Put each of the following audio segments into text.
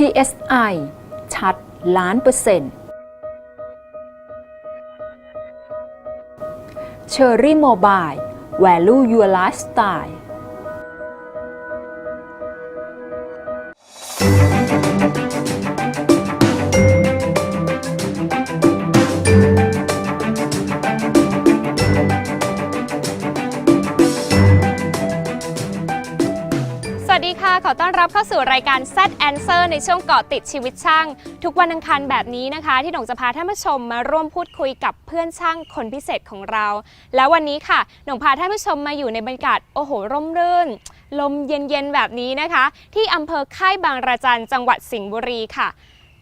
PSI ชัดล้านเปอร์เซ็นต์ Cherry Mobile Value Your Lifestyle อต้อนรับเข้าสู่รายการ Z Answer ในช่วงเกาะติดชีวิตช่าง ทุกวันอังคารแบบนี้นะคะ ที่หนงจะพาท่านผู้ชมมาร่วมพูดคุยกับเพื่อนช่างคนพิเศษของเรา แล้ววันนี้ค่ะหนงพาท่านผู้ชมมาอยู่ในบรรยากาศโอ้โหร่มรื่น ลมเย็นๆแบบนี้นะคะ ที่อำเภอค่ายบางระจันจังหวัดสิงห์บุรีค่ะ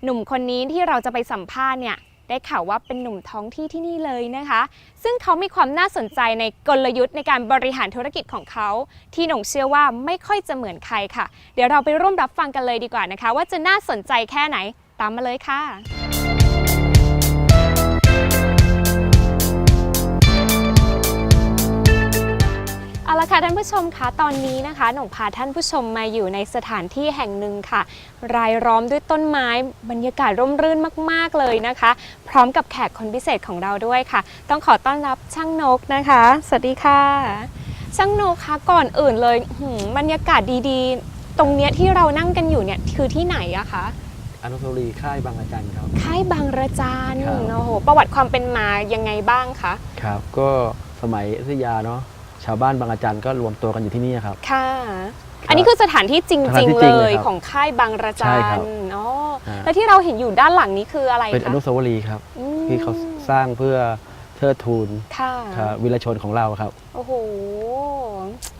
หนุ่มคนนี้ที่เราจะไปสัมภาษณ์เนี่ย ได้ข่าวว่าเป็นหนุ่มท้องที่ที่นี่เลยนะคะ ซึ่งเขามีความน่าสนใจในกลยุทธ์ในการบริหารธุรกิจของเขา ที่หนงเชื่อว่าไม่ค่อยจะเหมือนใครค่ะ เดี๋ยวเราไปร่วมรับฟังกันเลยดีกว่านะคะ ว่าจะน่าสนใจแค่ไหนตามมาเลยค่ะ เอาละค่ะท่านผู้ชมคะตอนนี้นะคะหนงพาท่านผู้ชมมาอยู่ในสถานที่แห่งหนึ่งค่ะ รายล้อมด้วยต้นไม้บรรยากาศร่มรื่นมาก ๆ เลยนะคะ พร้อมกับแขกคนพิเศษของเราด้วยค่ะ ต้องขอต้อนรับช่างนกนะคะ สวัสดีค่ะช่างนกคะก่อนอื่นเลยหืมบรรยากาศดีๆ ตรงเนี้ยที่เรานั่งกันอยู่เนี่ยคือที่ไหนอะคะอนุสาวรีย์ค่ายบางอาจันครับ ค่ายบางระจานครับ โอ้โหประวัติความเป็นมายังไงบ้างคะครับ ก็สมัยอยุธยาเนาะ ชาวบ้านบางอาจันก็รวมตัวกันอยู่ที่นี่ครับ ค่ะ อันนี้คือสถานที่จสถารินงที่ๆ จริงเลเลยยครับของค่ายบางระจัใช่ครันบอ๋ออ่าแล้วที่เราเห็นอยู่ด้านหลังนี้คืออะไรเป็นอคะนุสาวรีย์ครับ อืมที่เขาสร้างเพื่อเทิดทูนค่ะ ครับวีรชนของเราครับ โอ้โห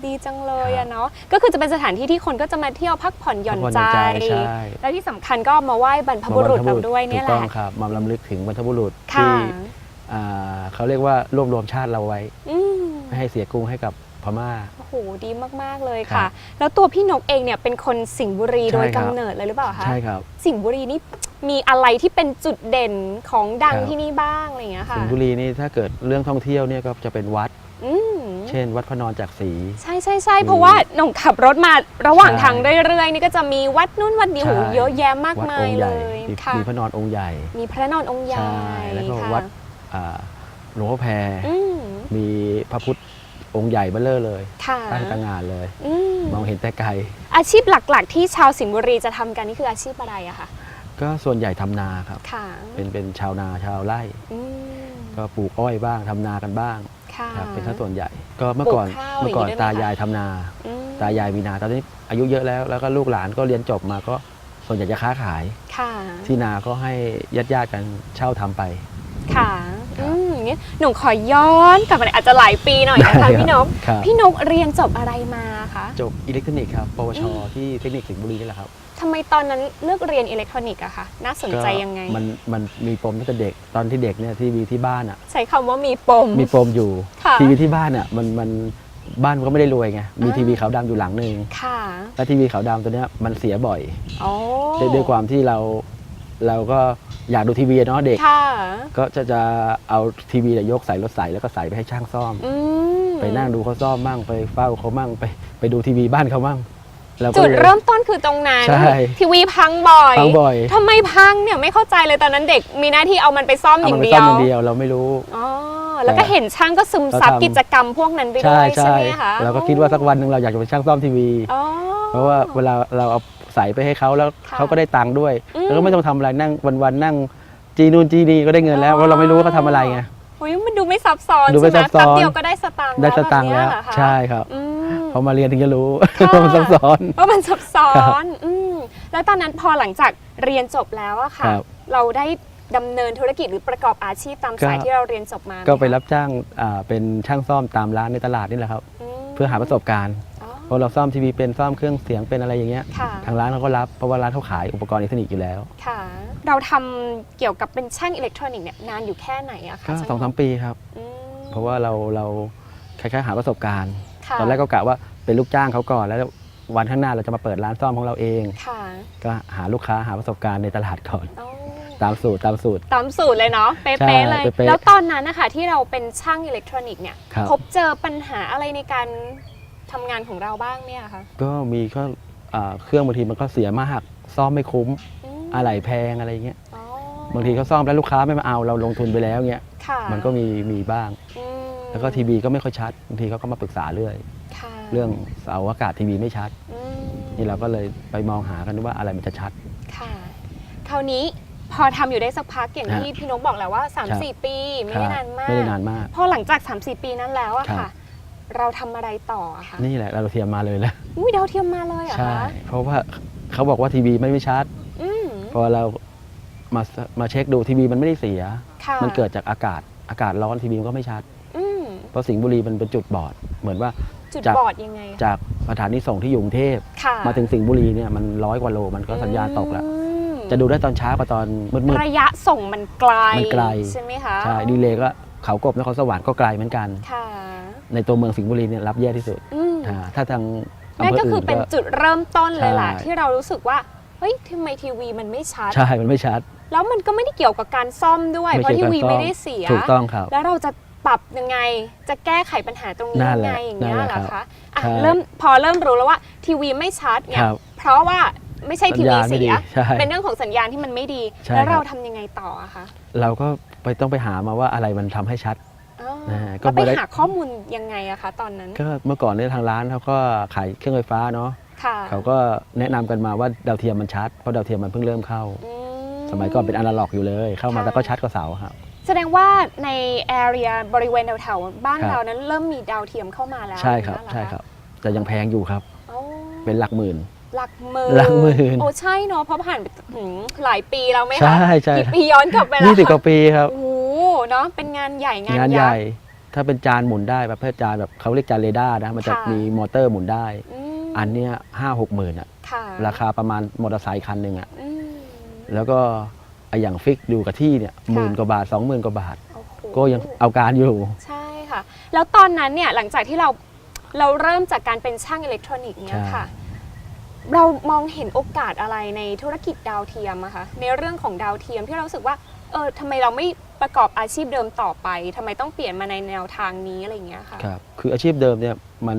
ดีจังเลยครัอะบเนาะ ก็คือจะเป็นสถานที่ที่คนก็จะมาเที่ยวพักผ่อนหย่อนพักผ่อนใจหย่อนใจใช่แล้วที่สำคัญก็มาไหว้บรรพบุรุษเราด้วยเนี่ยแหถูกละต้องครับมาลำลึกถึงบรรพบุรุษค่ะ ที่อ่าเขาเรียกว่ารวบรวมชาติเราไว้ อืม ไม่ให้เสียกรุงให้กับพม่า โอ้โหดีมาก ๆ เลยครัค่ะ บแล้วตัวพี่นกเองเนี่ยเป็นคนสิงห์บุรีใช่โดยครับกำเนิดเลยหรือเปล่าคะ ใช่ครับ สิงห์บุรีนี่มีอะไรที่เป็นจุดเด่นของดังครับ ที่นี่บ้างอะไรอย่างเงี้ยค่ะสิงห์บุรีนี่ถ้าเกิดเรื่องท่องเที่ยวเนี่ยก็จะเป็นวัด อืมเช่น วัดพระนอนจากศรี ใช่ใช่ใช่เพราะว่าหน่งขับรถมาระหว่างใช่ ทางเรื่อยๆ นี่ก็จะมีวัดนู่นวัดนี้ใช่โหเยอะแยะมากวัดมาอยงค์เลใหญ่ยมีค่ะ มีพระนอนองค์ใหญ่ มีพระนอนองค์ใหญ่ใช่แล้วก็ค่ะวัดอ่า หลวงพ่อแพรอืมมีพระพุทธองค์ใหญ่เบ้อเลอเลยค่ะตั้งตางานเลย อืมมองเห็นแต่ไกล อาชีพหลักๆ ที่ชาวสิงห์บุรีจะทำกันนี่คืออาชีพอะไรอะคะก็ส่วนใหญ่ทำนาครับ ค่ะเป็นเป็นชาวนาชาวไร่ อืมก็ปลูกอ้อยบ้างทำนากันบ้างค่ะ ครับเป็นสัดส่วนใหญ่ ก็เมื่อก่อนปลูกข้าวเมื่อก่อนอย่างนี้ด้วยไหมตายายทำนา อืมตายายมีนาตอนนี้อายุเยอะแล้วแล้วก็ลูกหลานก็เรียนจบมาก็ส่วนใหญ่จะค้าขาย ค่ะที่นาก็ให้ญาติญาติๆกันเช่าทำไป ค่ะครับ อืมอย่างเงี้ยหนูขอย้อนกลับไปอาจจะหลายปีหน่อยนะคะได้ครับพี่นกครับ พี่นกเรียนจบอะไรมาคะจบอิเล็กทรอนิกส์ครับ ปวชอืมที่เทคนิคสิงห์บุรีนี่แหละครับทำไมตอนนั้นเลือกเรียนอิเล็กทรอนิกส์อะคะน่าสนใจยังไงก็มันมันมีปมตั้งแต่เด็กตอนที่เด็กเนี่ยทีวีที่บ้านอะ ใช้คำว่ามีปม มีปมอยู่ค่ะ ทีวีที่บ้านอะมันมันบ้านก็ไม่ได้รวยไงมีอ่าทีวีขาวดำอยู่หลังหนึ่งค่ะแล้วทีวีขาวดำตัวเนี้ยมันเสียบ่อย อ๋อด้วยด้วยความที่เราเราก็ อยากดูทีวีอะเนาะเด็ก ค่ะก็จะจะเอาทีวีเนี่ยยกใส่รถใส่แล้วก็ใส่ไปให้ช่างซ่อม อืมไปนั่งดูเขาซ่อมมั่งไปเฝ้าเขามั่งไปไปดูทีวีบ้านเขามั่งเราก็จุดลย เริ่มต้นคือตรงนั้น ใช่ ทีวีพังบ่อยฟังบ่อยทำไมพังเนี่ยไม่เข้าใจเลยตอนนั้นเด็กมีหน้าที่เอามันไปซ่อมอเอาย่ามันงไปเดีซ่อยวมอย่างเดียวเราไม่รู้ อ๋อแล้วก็เห็นช่างก็ซึมซับเราทำ กิจกรรมพวกนั้นไปด้ใช่วยใช่ใช่ไหมคะเราก็คิดว่าสักวันหนึ่งเราอยากจะเป็นช่างซ่อมทีวี อ๋อเพราะว่าเวลาเราเอา ใส่ไปให้เขาแล้วค่ะเขาก็ได้ตังค์ด้วยอืมแล้วก็ไม่ต้องทำอะไรนั่งวันๆนั่ง จีนูนจีนีก็ได้เงินแล้วอ๋อเพราะเราไม่รู้ว่าเขาทำอะไรไงโอ้ยมันดูไม่ซับซ้อนดูไม่ใช่ไหมซับซ้อนแป๊บเดียวก็ได้สตางค์ได้สตังค์บบแล้เนี้วยเหรอคะใช่ครับอืมพอมาเรียนถึงจะรู้ค่ะว่ามันซับซ้อนว่ามันซับซ้อครันบอืมแล้วตอนนั้นพอหลังจากเรียนจบแล้วอะค่ะครับเราได้ดำเนินธุรกิจหรือประกอบอาชีพตามสายก็ที่เราเรียนจบมาหมก็ไปคะรับจ้างอ่าเป็นช่างซ่อมตามร้านในตลาดนี่แหละครับมเพื่อหาประสบการณ์ อ๋อเพราะเราซ่อมทีวีเป็นซ่อมเครื่องเสียงเป็นอะไรอย่างเงี้ยค่ะ ทางร้านเขาก็รับเพราะว่าร้านเขาขายอุปกรณ์อิเล็กทรอนิกส์อยู่แล้วค่ะ เราทำเกี่ยวกับเป็นช่างอิเล็กทรอนิกส์เนี่ยนานอยู่แค่ไหนอะคะก็ช่สองสามปีครับ อืมเพราะว่าเราเราคล้ายๆหาประสบการณ์ ค่ะตอนแรกก็กะว่าเป็นลูกจ้างเขาก่อน แล้ววันข้างหน้าเราจะมาเปิดร้านซ่อมของเราเอง ค่ะก็หาลูกค้าหาประสบการณ์ในตลาดก่อน อ๋อตามสูตรตามสูตร ตามสูตรเลยเนาะเป๊ใช่ะๆเลย เป๊ะๆแล้วตอนนั้นนะคะที่เราเป็นช่างอิเล็กทรอนิกส์เนี่ยครับ พบเจอปัญหาอะไรในการ ทำงานของเราบ้างเนี่ยคะก็มีก็อ่าเครื่องบางทีมันก็เสียมากเสียซ่อมไม่คุ้มอืมอะไรแพงอะไรเงี้ยอ๋อบางทีเขาซ่อมแล้วลูกค้าไม่มาเอาเราลงทุนไปแล้วเงี้ยค่ะมันก็มีมีบ้าง อืมแล้วก็ทีวีก็ไม่ค่อยชัดบางทีเขาก็มาปรึกษาเรื่อย ค่ะเรื่องเสาอากาศทีวีไม่ชัด อืมนี่เราก็เลยไปมองหากันว่าอะไรมันจะชัด ค่ะ คราวนี้พอทำอยู่ได้สักพักอย่างฮะที่พี่นกบอกแล้วว่า ครับ 3-4 ปีไม่ได้นานมาก ไม่ได้นานมาก พอหลังจาก 3-4 ปีนั้นแล้วอะครับค่ะ เราทำอะไรต่ออะคะนี่แหละเราเทียมมาเลยแหละอุ้ยดาวเทียมมาเลยเหรอใช่ คะเพราะว่าเขาบอกว่าทีวีไม่ไม่ชัดอืมพอเรามามาเช็คดูทีวีมันไม่ได้เสีย ค่ะมันเกิดจากอากาศอากาศร้อนทีวีมันก็ไม่ชัด อืมเพราะสิงห์บุรีมันเป็นจุดบอด เหมือนว่าจุดจากบอดยังไงอะจากสถานีส่งที่อยู่กรุงเทพ ค่ะมาถึงสิงห์บุรีเนี่ยมันร้อยกว่าโลมันก็สัญญาณตกแล้ว อืมจะดูได้ตอนเช้ากับตอนมืดระยะส่งมันไกลมันไกล ใช่ไหมคะๆใช่ดีเลยก็เขากบนครสวรรค์ก็ไกลเหมือนกัน ค่ะ ในตัวเมืองสิงห์บุรีเนี่ยรับแย่ที่สุดอืมอ่าถ้าทางอำนั่นเภอก็คือื่อนเป็นก็ จุดเริ่มต้นเลยล่ะ ใช่ ที่เรารู้สึกว่า เฮ้ยทำไมทีวีมันไม่ชัด ใช่ มันไม่ชัด แล้วมันก็ไม่ได้เกี่ยวกับการซ่อมด้วยเพราะทีวีไม่ได้เสีย ถูกต้องครับ แล้วเราจะปรับยังไง จะแก้ไขปัญหาตรงนี้นั่ยันงแหไงละอย่างเงี้ยนั่นแหเหรละอครัคะบอะใช่เริ่มพอเริ่มรู้แล้วว่าทีวีไม่ชัดเนี่ยครับเพราะว่าไม่ใช่ทีวีสัญญาณไม่เสีดีย ใช่เป็นเรื่องของสัญญาณที่มันไม่ดี ใช่แล้วเราครับ ทำยังไงต่ออะคะ เราก็ไปต้องไปหามาว่าอะไรมันทำให้ชัดอ๋อ นะฮะก็แล้วไปไม่ได้หาข้อมูลยังไงอะคะตอนนั้น ก็เมื่อก่อนเนี่ยทางร้านเขาก็ขายเครื่องไฟฟ้าเนาะค่ะเขาก็แนะนำกันมาว่าดาวเทียมมันชัดเพราะดาวเทียมมันเพิ่งเริ่มเข้า อืสมัยก่อนเป็นอนาล็อกอยู่เลย เข้ามาค่ะแต่ก็ชัดกว่าเสาครับ แสดงว่าในแอเรียบริเวณแถวๆบ้านครับ เรานั้นเริ่มมีดาวเทียมเข้ามาแล้วใช่ครับ อย่างใช่เงี้ยเหอครับ แต่ยังแพงอยู่ครับ โอ้เป็นหลักหมื่น หลักหมื่นหลักหมื่น โอ้ใช่เนาะเพราะผ่านไปถึงหลายปีแล้วไหมคะใช่ใช่กี่ปีย้อนกลับไปแล้วยี่สิบกว่าปีครับ โอ้โห เนาะเป็นงานใหญ่งานงานยัใหกญ่ษ์ ถ้าเป็นจานหมุนได้ประเภทจานแบบเขาเรียกจานเรดาร์นะมันจะค่ะ มีมอเตอร์หมุนได้ อืมอันเนี้ยห้าหกหมื่นอะค่ะราคาประมาณมอเตอร์ไซค์คันหนึ่งอะอืม แล้วก็ไออย่างฟิกดูกับที่เนี่ยหมื่นกว่าบาทสองหมื่นกว่าบาท โอ้โหก็ยังเอาการอยู่ ใช่ค่ะ แล้วตอนนั้นเนี่ยหลังจากที่เราเราเริ่มจากการเป็นช่างอิเล็กทรอนิกส์เนี่ยใช่ค่ะ เรามองเห็นโอกาสอะไรในธุรกิจดาวเทียมอะคะในเรื่องของดาวเทียมที่เรารู้สึกว่าเออทำไมเราไม่ ประกอบอาชีพเดิมต่อไปทำไมต้องเปลี่ยนมาในแนวทางนี้อะไรอย่างเงี้ยค่ะครับคืออาชีพเดิมเนี่ยมัน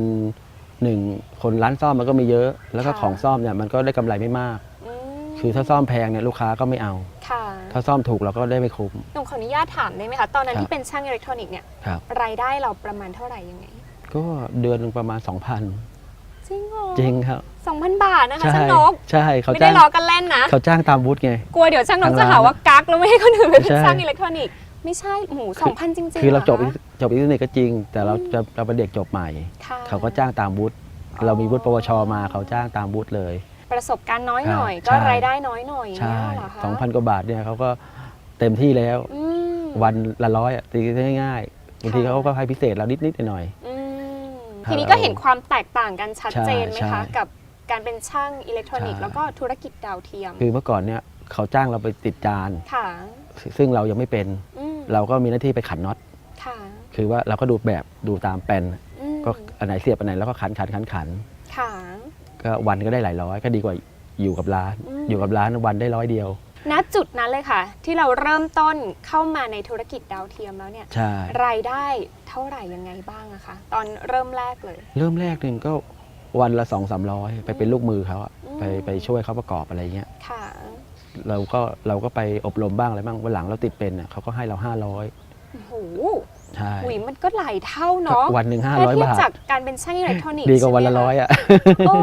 หนึ่งคนร้านซ่อมมันก็มีเยอะ แล้วก็ค่ะของซ่อมเนี่ยมันก็ได้กำไรไม่มากอืมคือถ้าซ่อมแพงเนี่ยลูกค้าก็ไม่เอาค่ะถ้าซ่อมถูกเราก็ได้ไม่คุ้มหนูขออนุญาตถามได้ไหมคะ ตอนนั้นครับที่เป็นช่างอิเล็กทรอนิกส์เนี่ยครับรายได้เราประมาณเท่าไหร่ยังไง ก็เดือนหนึงประมาณ 2,000 จริงเหรอจริงครับสองพันบาทนะคะใช่ช่างนกใช่เขาไม่ได้จ้างล้อกันเล่นนะเขาจ้างตามวุฒิไงกลัวเดี๋ยวช่างนกทางจะร้านหาว่ากักแล้วไม่ให้คนอื่นไปเป็นใช่ช่างอิเล็กทรอนิกส์ไม่ใช่หมูสองพันจริงๆคือเราจบหคะจบอินเทอร์เน็ตก็จริง แต่เราจะเราเป็นเด็กจบใหม่ค่ะเขาก็จ้างตามวุฒิอ๋อเรามีวุฒิปวชมาเขาจ้างตามวุฒิเลย ประสบการณ์น้อยหน่อยครับก็ใช่รายได้น้อยหน่อยอย่างใช่เงี้ยเหรอคะสองพันกว่าบาทเนี่ยเขาก็เต็มที่แล้วอืมวันละร้อยอะตีได้ง่ายๆบางทีค่ะเขาก็ให้พิเศษเรานิดๆหน่อยอืมครับ ทีนี้ก็เห็นความแตกต่างกันชัดเจนไหมใช่คะใช่กับการเป็นช่างอิเล็กทรอนิกส์ใช่แล้วก็ธุรกิจดาวเทียมๆคือเมื่อก่อนเนี่ยเขาจ้างเราไปติดจานค่ะซึ่งเรายังไม่เป็นอืมเราก็มีหน้าที่ไปขันน็อตค่ะคือว่าเราก็ดูแบบดูตามแปลนอืมก็อันไหนเสียบอันไหนแล้วก็ขันขันขันขันค่ะก็วันก็ได้หลายร้อยก็ดีกว่าอยู่กับร้านอืมอยู่กับร้านวันได้ร้อยเดียว ณจุดนั้นเลยค่ะ ที่เราเริ่มต้นเข้ามาในธุรกิจดาวเทียมแล้วเนี่ย ใช่ รายได้เท่าไหร่ยังไงบ้างอะคะ ตอนเริ่มแรกเลย เริ่มแรกหนึ่งก็วันละสองสามร้อยไปเป็นลูกมือเขาอะอืม ไปไปช่วยเขาประกอบอะไรเงี้ยค่ะ เราก็เราก็ไปอบรมบ้างอะไรบ้างวันหลังเราติดเป็นอะเขาก็ให้เราห้าร้อยโอ้โหใช่หุยมันก็หลายเท่าเนาะวันหนึ่งห้าถ้าร้อยเทียบบาท จากการเป็นช่างอิเล็กทรอนิกส์ดีกว่าวันละใช่ไหมร้อยอะ โอ้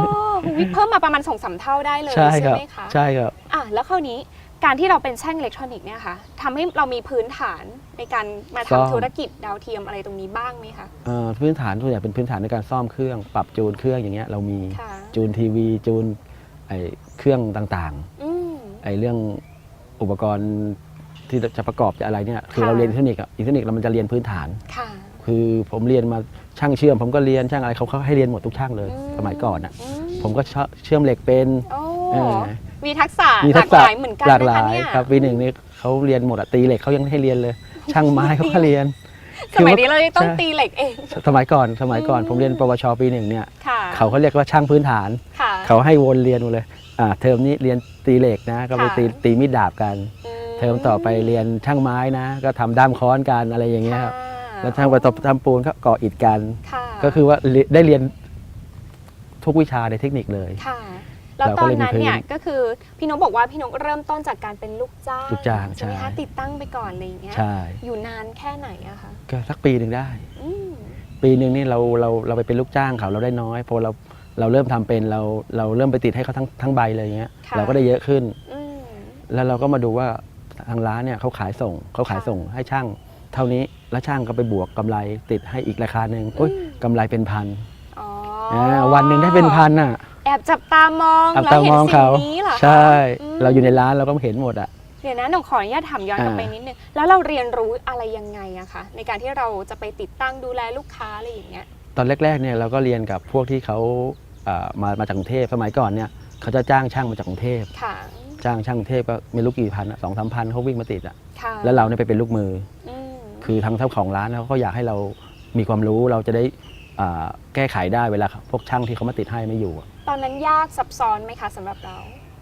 หุยเพิ่มมาประมาณสองสามเท่าได้เลยใช่ใช่ครับ ไหมคะ ใช่ครับ อะแล้วคราวนี้ การที่เราเป็นช่างอิเล็กทรอนิกส์เนี่ยค่ะทำให้เรามีพื้นฐานในการมาทำธุรกิจดาวเทียมอะไรตรงนี้บ้างไหมคะ เอ่อพื้นฐานส่วนใหญ่เป็นพื้นฐานในการซ่อมเครื่องปรับจูนเครื่องอย่างเงี้ยเรามีค่ะ จูนทีวีจูนไอเครื่องต่างอืม ๆไอเรื่องอุปกรณ์ที่จะประกอบจะอะไรเนี่ยคือค่ะ เราเรียนอิเทคนิคอะอิเทคนิคเรามันจะเรียนพื้นฐาน ค่ะ คือผมเรียนมาช่างเชื่อม ผมก็เรียนช่างอะไรเขาเขาให้เรียนหมดทุกช่างเลย อืสมัยก่อนอะอืผมก็เชื่อมเหล็กเป็นโอ้ เออ มีทักษะมีหทัลากกษะหลายเหมือนกันหลากหนะลาคะยเนี่ย ครับปีหนึ่งนี่เขาเรียนหมดอะตีเหล็กเขายังไม่ให้เรียนเลย ช่างไม้เขาก็เรียน สมัยนี้เราต้องใช่ ตีเหล็กเอง สมัยก่อนสมัยก่อนอืม ผมเรียนปวชปีหนึ่งเนี่ยค่ะเขาเขาเรียกว่าช่างพื้นฐาน ค่ะ เขาให้วนเรียนหมดเลยอ่าเทอมนี้เรียนตีเหล็กนะก็ไปค่ะ ตีตีมีดดาบกันอืเทอมต่อไปเรียนช่างไม้นะ ก็ทำด้ามค้อนกันอะไรอย่างเงี้ยครับค่ะแล้วช่างประตบทำปูนก็ก่ออิฐกัน ค่ะก็คือว่าเรียนได้เรียนทุกวิชาในเทคนิคเลย ค่ะ แล้วเราตก็อนเลยมีนั้นพื้นเนี่ยก็คือพี่นกบอกว่าพี่นกเริ่มต้นจากการเป็นลูกจ้างลูกจ้างใช่ไหมใช่คะติดตั้งไปก่อนอะไรอย่างเงี้ยใช่อยู่นานแค่ไหนอะคะก็สักปีหนึ่งได้อืมปีหนึ่งนี่เราเราเราไปเป็นลูกจ้างเขาเราได้น้อยพอเราเราเริ่มทำเป็นเราเราเริ่มไปติดให้เขาทั้งทั้งใบเลยอย่างเงี้ยเราก็ได้เยอะขึ้นอืมแล้วเราก็มาดูว่าทางร้านเนี่ยเขาขายส่งเขาขายส่งให้ช่างเท่านี้แล้วช่างก็ไปบวกกำไรติดให้อีกราคาหนึ่งอุ้ยกำไรเป็นพันอ๋ออ่าวันหนึ่งได้เป็นพันอะ แอบจับตามองอับแล้วตาเห็มนองสิ่เขางนี้เหรอคะใช่มเราอยู่ในร้านเราก็เห็นหมดอะ เดี๋ยวนะหนูขออนุญาตถามย้อนกลับอ่าไปนิดนึงแล้วเราเรียนรู้อะไรยังไงอะคะในการที่เราจะไปติดตั้งดูแลลูกค้าอะไรอย่างเงี้ยตอนแรกๆเนี่ยเราก็เรียนกับพวกที่เขาอ่ามามาจากกรุงเทพสมัยก่อนเนี่ยเขาจะจ้างช่างมาจากกรุงเทพค่ะจ้างช่างกรุงเทพก็ไม่รู้กี่พันอะสองสามพันเขาวิ่งมาติดอะค่ะแล้วเราเนี่ยไปเป็นลูกมือ อืมคือทางเจ้าของร้านเขาก็อยากให้เรามีความรู้เราจะได้อ่าแก้ไขได้เวลาพวกช่างที่เขามาติดให้ไม่อยู่อะ ตอนนั้นยากซับซ้อนไหมคะสำหรับเรา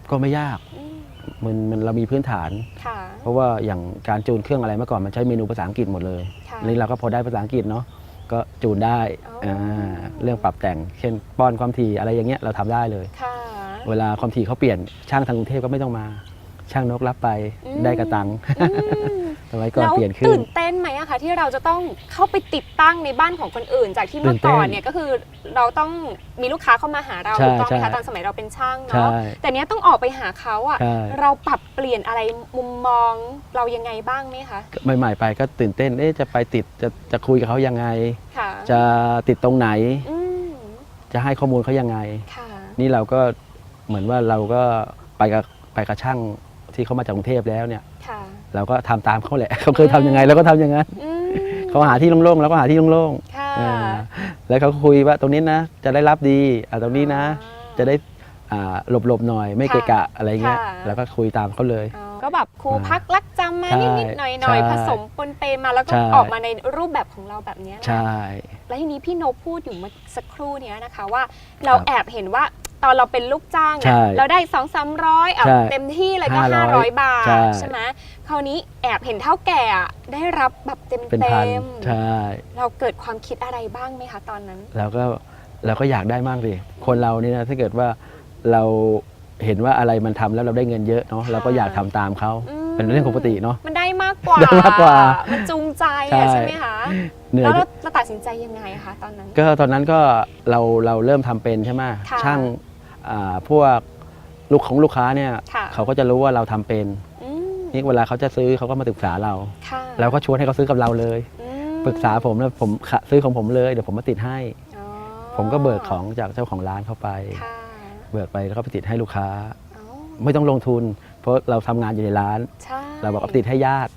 ก็ไม่ยากอืมมันมันเรามีพื้นฐาน ค่ะ เพราะว่าอย่างการจูนเครื่องอะไรเมื่อก่อนมันใช้เมนูภาษาอังกฤษหมดเลยค่ะอันนี้เราก็พอได้ภาษาอังกฤษเนาะก็จูนได้อ๋ออ่าเรื่องปรับแต่ง เช่นป้อนความถี่อะไรอย่างเงี้ยเราทำได้เลย ค่ะเวลาความถี่เขาเปลี่ยนช่างทางกรุงเทพก็ไม่ต้องมา ช่างนกรับไปอืมได้กระตัง อืมส มัยก่อนแล้วเปลี่ยนขึ้ตื่นนเต้นไหมอะคะที่เราจะต้องเข้าไปติดตั้งในบ้านของคนอื่น จากที่เมื่อก่อนตื่นเต้นเนี่ยก็คือเราต้องมีลูกค้าเข้ามาหาเราใช่ถูกต้องไหมใช่คะตอนสมัยเราเป็นช่างใช่เนาะแต่เนี้ยต้องออกไปหาเขาอะใช่ เราปรับเปลี่ยนอะไรมุมมองเรายังไงบ้างไหมคะใหม่ๆไปก็ตื่นเต้นเอ๊ะจะไปติดจะจะคุยกับเขายังไง ค่ะจะติดตรงไหนอืมจะให้ข้อมูลเขายังไง ค่ะนี่เราก็เหมือนว่าเราก็ไปกับไปกับช่างที่เขามาจากกรุงเทพแล้วเนี่ย ค่ะเราก็ทำตามเขาแหละ เขาเคยทำยังไงเราก็ทำอย่างนั้นอืมเขาหาที่โล่งๆเราก็หาที่โล่งค่ะๆอ่าแล้วเขาก็คุยว่าตรงนี้นะจะได้รับดีอะตรงนี้นะ จะได้อ่าหลบๆหน่อยไม่เกะกะอะไรเงี้ยค่ะแล้วก็คุยตามเขาเลยอ๋อก็แบบครูอ่าพักรักจำมาใช่นิดๆหน่อยใช่ๆผสมปนเปมาแล้วก็ใช่ออกมาในรูปแบบของเราแบบเนี้ยนะใช่ แล้วทีนี้พี่โนบพูดอยู่เมื่อสักครู่เนี้ยนะคะว่า เราครับแอบเห็นว่าตอนเราเป็นลูกจ้างเนี่ยใช่เราได้สองสามร้อยอะใช่เต็มที่เลยก็500ห้าร้อยบาทใช่ใช่ไหม คราวนี้แอบเห็นเท่าแก่อะได้รับแบบเต็มเป็นเต็พันมใช่เราเกิดความคิดอะไรบ้างไหมคะตอนนั้นเราก็เราก็อยากได้มากสิคนเรานี่นะถ้าเกิดว่าเราเห็นว่าอะไรมันทำแล้วเราได้เงินเยอะเนาะค่ะเราก็อยากทำตามเขาอืม เป็นเรื่องปกติเนาะ มันได้มากกว่าได้มากกว่ามันจูงใจใช่ อะใช่ไหมคะเหนื่อแล้ยวเราเราตัดสินใจยังไงคะตอนนั้น ก็ตอนนั้นก็เราเราเริ่มทำเป็นใช่ไหมค่ะช่างอ่าพวกลูกของลูกค้าเนี่ยค่ะ เขาก็จะรู้ว่าเราทำเป็นอืม นี่เวลาเขาจะซื้อเขาก็มาปรึกษาเรา ค่ะเราก็ชวนให้เขาซื้อกับเราเลย อืมปรึกษาผมแล้วผมขะซื้อของผมเลยเดี๋ยวผมมาติดให้ อ๋อผมก็เบิกของจากเจ้าของร้านเข้าไป ค่ะเบิกไปแล้วก็ไปติดให้ลูกค้า อ๋อไม่ต้องลงทุน เพราะเราทำงานอยู่ในร้าน ใช่เราบอกเอาติดให้ญาติ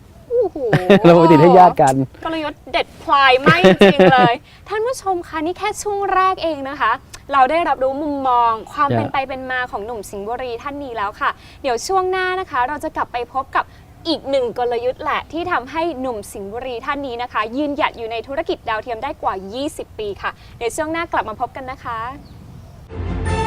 โอ้โหเราไปติดให้ญาติกัน กลยุทธ์เด็ดพลายไม่จริงๆเลย ท่านผู้ชมคะนี่แค่ช่วงแรกเองนะคะ เราได้รับรู้มุมมอง ความ Yeah. เป็นไปเป็นมาของหนุ่มสิงห์บุรีท่านนี้แล้วค่ะ เดี๋ยวช่วงหน้านะคะ เราจะกลับไปพบกับอีกหนึ่งกลยุทธ์แหละที่ทำให้หนุ่มสิงห์บุรีท่านนี้นะคะ ยืนหยัดอยู่ในธุรกิจดาวเทียมได้กว่า 20 ปีค่ะ เดี๋ยวช่วงหน้ากลับมาพบกันนะคะ